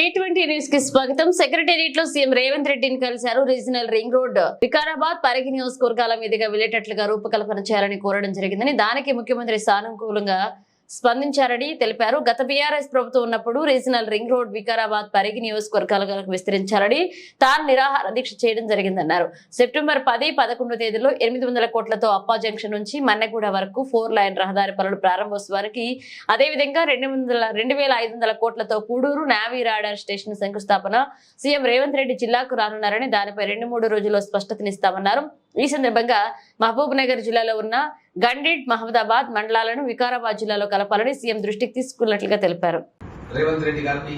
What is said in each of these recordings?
T twenty న్యూస్కి స్వాగతం. సెక్రటేరియట్లో సీఎం రేవంత్ రెడ్డిని కలిశారు. Regional ring road Vikarabad Parigi నియోజకవర్గాల మీదుగా వెళ్ళేటట్లుగా రూపకల్పన చేయాలని కోరడం జరిగిందని దానికి ముఖ్యమంత్రి సానుకూలంగా స్పందించారని తెలిపారు. గత బీఆర్ఎస్ ప్రభుత్వం ఉన్నప్పుడు regional ring road Vikarabad Parigi నియోజకవర్గాలకు విస్తరించారని తాను నిరాహార దీక్ష చేయడం జరిగిందన్నారు. సెప్టెంబర్ పది పదకొండు తేదీలో ఎనిమిది వందల కోట్లతో అప్పా జంక్షన్ నుంచి మన్నెగూడ వరకు ఫోర్ లైన్ రహదారి పనులు ప్రారంభోత్సవానికి అదేవిధంగా రెండు వందల రెండు వేల ఐదు వందల కోట్లతో కూడూరు నావీ రాడార్ స్టేషన్ శంకుస్థాపన సీఎం రేవంత్ రెడ్డి జిల్లాకు రానున్నారని దానిపై రెండు మూడు రోజుల్లో స్పష్టతనిస్తామన్నారు. ఈ సందర్భంగా మహబూబ్ నగర్ జిల్లాలో ఉన్న గండిడ్ మహమ్మదాబాద్ మండలాలను వికారాబాద్ జిల్లాలో కలపాలని సీఎం దృష్టికి తీసుకున్నట్లుగా తెలిపారు. రేవంత్ రెడ్డి గారిని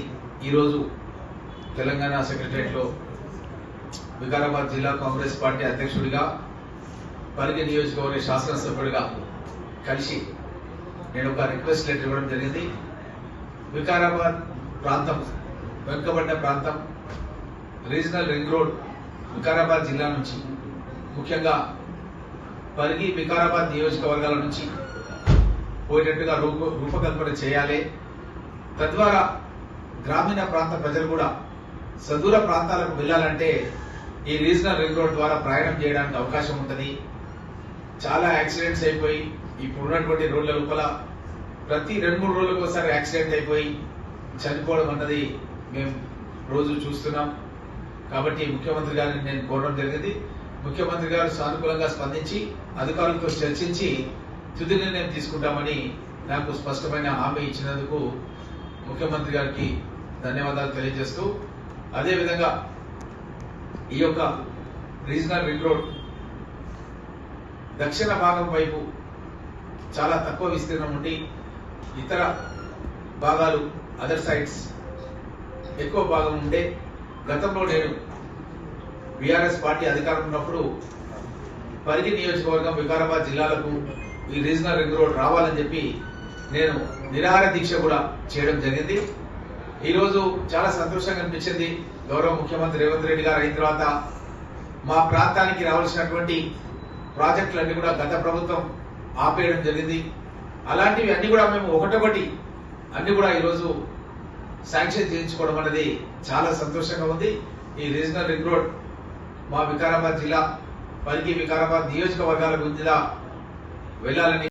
ఈరోజు తెలంగాణ సెక్రటరియట్లో వికారాబాద్ జిల్లా కాంగ్రెస్ పార్టీ అధ్యక్షుడిగా పరిగి నియోజకవర్గ శాసనసభ్యుడిగా కలిసి నేను ఒక రిక్వెస్ట్ లెటర్ ఇవ్వడం జరిగింది. వికారాబాద్ ప్రాంతం వెనుకబడ్డ ప్రాంతం రీజనల్ రింగ్ రోడ్ వికారాబాద్ జిల్లా నుంచి ముఖ్యంగా పరిగి వికారాబాద్ నియోజకవర్గాల నుంచి పోయేటట్టుగా రూప రూపకల్పన చేయాలి. తద్వారా గ్రామీణ ప్రాంత ప్రజలు కూడా సదూర ప్రాంతాలకు వెళ్ళాలంటే ఈ రీజనల్ రింగ్ రోడ్ ద్వారా ప్రయాణం చేయడానికి అవకాశం ఉంటుంది. చాలా యాక్సిడెంట్స్ అయిపోయి ఇప్పుడు ఉన్నటువంటి రోడ్ల లోపల ప్రతి రెండు మూడు రోజులకు ఒకసారి యాక్సిడెంట్ అయిపోయి చనిపోవడం అన్నది మేము రోజు చూస్తున్నాం. కాబట్టి ముఖ్యమంత్రి గారిని నేను కోరడం జరిగింది. ముఖ్యమంత్రి గారు సానుకూలంగా స్పందించి అధికారులతో చర్చించి తుది నిర్ణయం తీసుకుంటామని నాకు స్పష్టమైన హామీ ఇచ్చినందుకు ముఖ్యమంత్రి గారికి ధన్యవాదాలు తెలియజేస్తూ అదేవిధంగా ఈ యొక్క రీజనల్ రింగ్ రోడ్ దక్షిణ భాగం వైపు చాలా తక్కువ విస్తీర్ణం ఉండి ఇతర భాగాలు అదర్ సైడ్స్ ఎక్కువ భాగం ఉండే గతంలో నేను బీఆర్ఎస్ పార్టీ అధికారం ఉన్నప్పుడు పరిగి నియోజకవర్గం వికారాబాద్ జిల్లాలకు ఈ రీజనల్ రింగ్ రోడ్ రావాలని చెప్పి నేను నిరాహార దీక్ష కూడా చేయడం జరిగింది. ఈరోజు చాలా సంతోషంగా అనిపించింది. గౌరవ ముఖ్యమంత్రి రేవంత్ రెడ్డి గారు అయిన తర్వాత మా ప్రాంతానికి రావాల్సినటువంటి ప్రాజెక్టులన్నీ కూడా గత ప్రభుత్వం ఆపేయడం జరిగింది. అలాంటివి అన్ని కూడా మేము ఒకటొకటి అన్ని కూడా ఈరోజు శాంక్షన్ చేయించుకోవడం అనేది చాలా సంతోషంగా ఉంది. ఈ రీజనల్ రింగ్ రోడ్ మా వికారాబాద్ జిల్లా పరిగి వికారాబాద్ నియోజకవర్గాల గుంజిలా వెళ్ళాలని